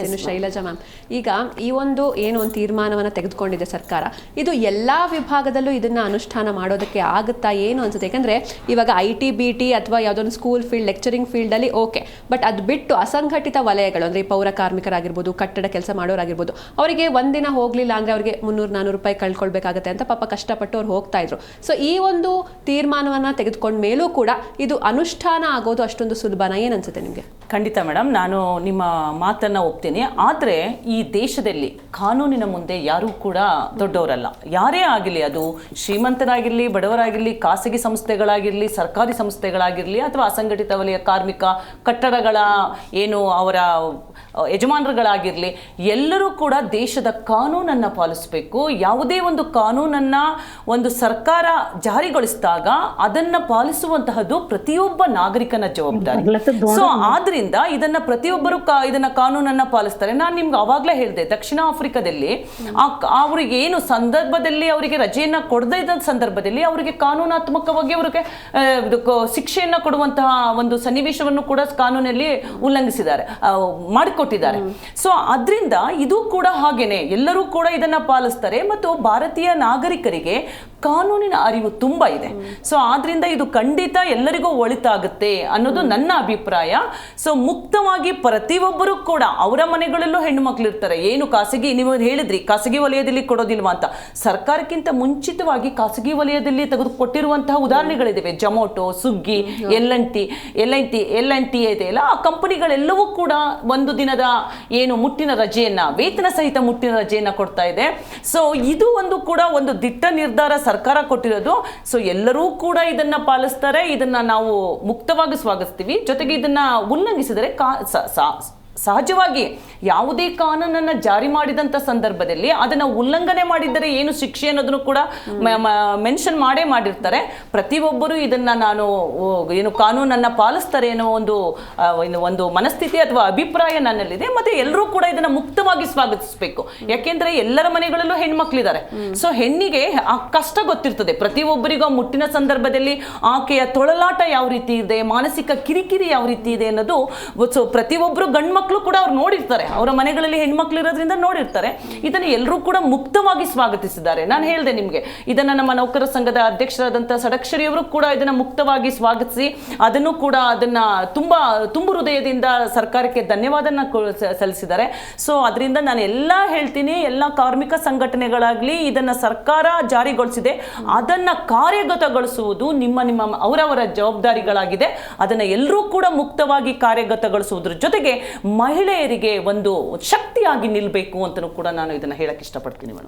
ಇನ್ನು ಶೈಲಜಾ ಮ್ಯಾಮ್ ಈಗ ಈ ಒಂದು ಏನು ಒಂದು ತೀರ್ಮಾನವನ್ನು ತೆಗೆದುಕೊಂಡಿದೆ ಸರ್ಕಾರ ಇದು ಎಲ್ಲ ವಿಭಾಗದಲ್ಲೂ ಇದನ್ನ ಅನುಷ್ಠಾನ ಮಾಡೋದಕ್ಕೆ ಆಗುತ್ತಾ ಏನು ಅನ್ಸುತ್ತೆ? ಯಾಕಂದರೆ ಇವಾಗ ಐ ಟಿ ಬಿ ಟಿ ಅಥವಾ ಯಾವುದೊಂದು ಸ್ಕೂಲ್ ಫೀಲ್ಡ್ ಲೆಕ್ಚರಿಂಗ್ ಫೀಲ್ಡಲ್ಲಿ ಓಕೆ ಬಟ್ ಅದು ಬಿಟ್ಟು ಅಸಂಘಟಿತ ವಲಯಗಳು ಅಂದರೆ ಪೌರ ಕಾರ್ಮಿಕರಾಗಿರ್ಬೋದು ಕಟ್ಟಡ ಕೆಲಸ ಮಾಡೋರಾಗಿರ್ಬೋದು ಅವರಿಗೆ ಒಂದಿನ ಹೋಗಲಿಲ್ಲ ಅಂದರೆ ಅವರಿಗೆ ಮುನ್ನೂರು ನಾನ್ನೂರು ರೂಪಾಯಿ ಕಳ್ಕೊಳ್ಬೇಕಾಗತ್ತೆ ಅಂತ ಪಾಪ ಕಷ್ಟಪಟ್ಟು ಅವ್ರು ಹೋಗ್ತಾ ಇದ್ರು. ಸೊ ಈ ಒಂದು ತೀರ್ಮಾನವನ್ನು ತೆಗೆದುಕೊಂಡ ಮೇಲೂ ಕೂಡ ಇದು ಅನುಷ್ಠಾನ ಆಗೋದು ಅಷ್ಟೊಂದು ಸುಲಭನ? ಏನು ಅನ್ಸುತ್ತೆ ನಿಮಗೆ? ಖಂಡಿತ ಮೇಡಮ್ ನಾನು ನಿಮ್ಮ ಮಾತನ್ನು ಒಪ್ತೀನಿ. ಆದರೆ ಈ ದೇಶದಲ್ಲಿ ಕಾನೂನಿನ ಮುಂದೆ ಯಾರೂ ಕೂಡ ದೊಡ್ಡವರಲ್ಲ. ಯಾರೇ ಆಗಿರಲಿ ಅದು ಶ್ರೀಮಂತರಾಗಿರಲಿ ಬಡವರಾಗಿರಲಿ ಖಾಸಗಿ ಸಂಸ್ಥೆಗಳಾಗಿರಲಿ ಸರ್ಕಾರಿ ಸಂಸ್ಥೆಗಳಾಗಿರಲಿ ಅಥವಾ ಅಸಂಘಟಿತ ವಲಯ ಕಾರ್ಮಿಕ ಕಟ್ಟಡಗಳ ಏನು ಅವರ ಯಜಮಾನರುಗಳಾಗಿರಲಿ ಎಲ್ಲರೂ ಕೂಡ ದೇಶದ ಕಾನೂನನ್ನು ಪಾಲಿಸಬೇಕು. ಯಾವುದೇ ಒಂದು ಕಾನೂನನ್ನು ಒಂದು ಸರ್ಕಾರ ಜಾರಿಗೊಳಿಸಿದಾಗ ಅದನ್ನು ಪಾಲಿಸುವಂತಹದ್ದು ಪ್ರತಿಯೊಬ್ಬ ನಾಗರಿಕನ ಜವಾಬ್ದಾರಿ. ಸೊ ಆದ್ರಿಂದ ಇದನ್ನ ಪ್ರತಿಯೊಬ್ಬರು ಇದನ್ನ ಕಾನೂನನ್ನ ಪಾಲಿಸ್ತಾರೆ. ನಾನು ನಿಮ್ಗೆ ಅವಾಗಲೇ ಹೇಳಿದೆ, ದಕ್ಷಿಣ ಆಫ್ರಿಕಾದಲ್ಲಿ ಅವ್ರಿಗೆ ಏನು ಸಂದರ್ಭದಲ್ಲಿ ಅವರಿಗೆ ರಜೆಯನ್ನ ಕೊಡದೇ ಇದ್ದ ಸಂದರ್ಭದಲ್ಲಿ ಅವರಿಗೆ ಕಾನೂನಾತ್ಮಕವಾಗಿ ಅವರಿಗೆ ಶಿಕ್ಷೆಯನ್ನು ಕೊಡುವಂತಹ ಒಂದು ಸನ್ನಿವೇಶವನ್ನು ಕೂಡ ಕಾನೂನಲ್ಲಿ ಉಲ್ಲಂಘಿಸಿದ್ದಾರೆ ಮಾಡಿಕೊಟ್ಟಿದ್ದಾರೆ. ಸೊ ಅದರಿಂದ ಇದು ಕೂಡ ಹಾಗೇನೆ, ಎಲ್ಲರೂ ಕೂಡ ಇದನ್ನ ಪಾಲಿಸ್ತಾರೆ ಮತ್ತು ಭಾರತೀಯ ನಾಗರಿಕರಿಗೆ ಕಾನೂನಿನ ಅರಿವು ತುಂಬಾ ಇದೆ. ಸೊ ಆದ್ರಿಂದ ಇದು ಖಂಡಿತ ಎಲ್ಲರಿಗೂ ಒಳಿತಾಗುತ್ತೆ ಅನ್ನೋದು ನನ್ನ ಅಭಿಪ್ರಾಯ. ಸೊ ಮುಕ್ತವಾಗಿ ಪ್ರತಿಯೊಬ್ಬರು ಕೂಡ ಅವರ ಮನೆಗಳಲ್ಲೂ ಹೆಣ್ಣು ಮಕ್ಕಳು ಇರ್ತಾರೆ. ಏನು ಖಾಸಗಿ ನೀವು ಹೇಳಿದ್ರಿ ಖಾಸಗಿ ವಲಯದಲ್ಲಿ ಕೊಡೋದಿಲ್ವಾ ಅಂತ. ಸರ್ಕಾರಕ್ಕಿಂತ ಮುಂಚಿತವಾಗಿ ಖಾಸಗಿ ವಲಯದಲ್ಲಿ ತೆಗೆದುಕೊಟ್ಟಿರುವಂತಹ ಉದಾಹರಣೆಗಳಿದ್ದಾವೆ Zomato Swiggy L N T L N T L N T ಇದೆಯಲ್ಲ ಆ ಕಂಪನಿಗಳೆಲ್ಲವೂ ಕೂಡ ಒಂದು ದಿನದ ಏನು ಮುಟ್ಟಿನ ರಜೆಯನ್ನ ವೇತನ ಸಹಿತ ಮುಟ್ಟಿನ ರಜೆಯನ್ನ ಕೊಡ್ತಾ ಇದೆ. ಸೊ ಇದು ಒಂದು ಕೂಡ ಒಂದು ದಿಟ್ಟ ನಿರ್ಧಾರ ಸರ್ಕಾರ ಕೊಟ್ಟಿರೋದು. ಸೊ ಎಲ್ಲರೂ ಕೂಡ ಇದನ್ನ ಪಾಲಿಸ್ತಾರೆ. ಇದನ್ನ ನಾವು ಮುಕ್ತವಾಗಿ ಸ್ವಾಗತಿಸ್ತೀವಿ. ಜೊತೆಗೆ ಇದನ್ನ ಉಲ್ಲಂಘಿಸಿದರೆ ಕಾ ಸಹಜವಾಗಿ ಯಾವುದೇ ಕಾನೂನನ್ನು ಜಾರಿ ಮಾಡಿದಂಥ ಸಂದರ್ಭದಲ್ಲಿ ಅದನ್ನು ಉಲ್ಲಂಘನೆ ಮಾಡಿದ್ದರೆ ಏನು ಶಿಕ್ಷೆ ಅನ್ನೋದನ್ನು ಕೂಡ ಮೆನ್ಷನ್ ಮಾಡೇ ಮಾಡಿರ್ತಾರೆ. ಪ್ರತಿಯೊಬ್ಬರೂ ಇದನ್ನು ನಾನು ಏನು ಕಾನೂನನ್ನು ಪಾಲಿಸ್ತಾರೆ ಅನ್ನೋ ಒಂದು ಒಂದು ಮನಸ್ಥಿತಿ ಅಥವಾ ಅಭಿಪ್ರಾಯ ನನ್ನಲ್ಲಿದೆ. ಮತ್ತು ಎಲ್ಲರೂ ಕೂಡ ಇದನ್ನು ಮುಕ್ತವಾಗಿ ಸ್ವಾಗತಿಸಬೇಕು. ಯಾಕೆಂದರೆ ಎಲ್ಲರ ಮನೆಗಳಲ್ಲೂ ಹೆಣ್ಮಕ್ಳಿದ್ದಾರೆ. ಸೊ ಹೆಣ್ಣಿಗೆ ಆ ಕಷ್ಟ ಗೊತ್ತಿರ್ತದೆ. ಪ್ರತಿಯೊಬ್ಬರಿಗೂ ಮುಟ್ಟಿನ ಸಂದರ್ಭದಲ್ಲಿ ಆಕೆಯ ತೊಳಲಾಟ ಯಾವ ರೀತಿ ಇದೆ, ಮಾನಸಿಕ ಕಿರಿಕಿರಿ ಯಾವ ರೀತಿ ಇದೆ ಅನ್ನೋದು. ಸೊ ಪ್ರತಿಯೊಬ್ಬರು ಗಂಡು ಮಕ್ಕಳು ಕೂಡ ಅವ್ರು ನೋಡಿರ್ತಾರೆ. ಅವರ ಮನೆಗಳಲ್ಲಿ ಹೆಣ್ಮಕ್ಳು ಇರೋದ್ರಿಂದ ನೋಡಿರ್ತಾರೆ. ಇದನ್ನು ಎಲ್ಲರೂ ಕೂಡ ಮುಕ್ತವಾಗಿ ಸ್ವಾಗತಿಸಿದ್ದಾರೆ. ನಾನು ಹೇಳಿದೆ ನಿಮಗೆ, ಇದನ್ನ ನಮ್ಮ ನೌಕರ ಸಂಘದ ಅಧ್ಯಕ್ಷರಾದಂಥ ಸಡಕ್ಷರಿಯವರು ಕೂಡ ಇದನ್ನ ಮುಕ್ತವಾಗಿ ಸ್ವಾಗತಿಸಿ, ಅದನ್ನು ಕೂಡ ಅದನ್ನ ತುಂಬಾ, ತುಂಬು ಹೃದಯದಿಂದ ಸರ್ಕಾರಕ್ಕೆ ಧನ್ಯವಾದನ ಸಲ್ಲಿಸಿದ್ದಾರೆ. ಸೊ ಅದರಿಂದ ನಾನು ಎಲ್ಲ ಹೇಳ್ತೀನಿ, ಎಲ್ಲ ಕಾರ್ಮಿಕ ಸಂಘಟನೆಗಳಾಗ್ಲಿ ಇದನ್ನ ಸರ್ಕಾರ ಜಾರಿಗೊಳಿಸಿದೆ. ಅದನ್ನ ಕಾರ್ಯಗತಗೊಳಿಸುವುದು ನಿಮ್ಮ ನಿಮ್ಮ ಅವರವರ ಜವಾಬ್ದಾರಿಗಳಾಗಿದೆ. ಅದನ್ನ ಎಲ್ಲರೂ ಕೂಡ ಮುಕ್ತವಾಗಿ ಕಾರ್ಯಗತಗೊಳಿಸುವುದ್ರ ಜೊತೆಗೆ ಮಹಿಳೆಯರಿಗೆ ಒಂದು ಶಕ್ತಿಯಾಗಿ ನಿಲ್ಲಬೇಕು ಅಂತಲೂ ಕೂಡ ನಾನು ಇದನ್ನ ಹೇಳಕ್ಕೆ ಇಷ್ಟಪಡ್ತೀನಿ ಮೇಡಮ್.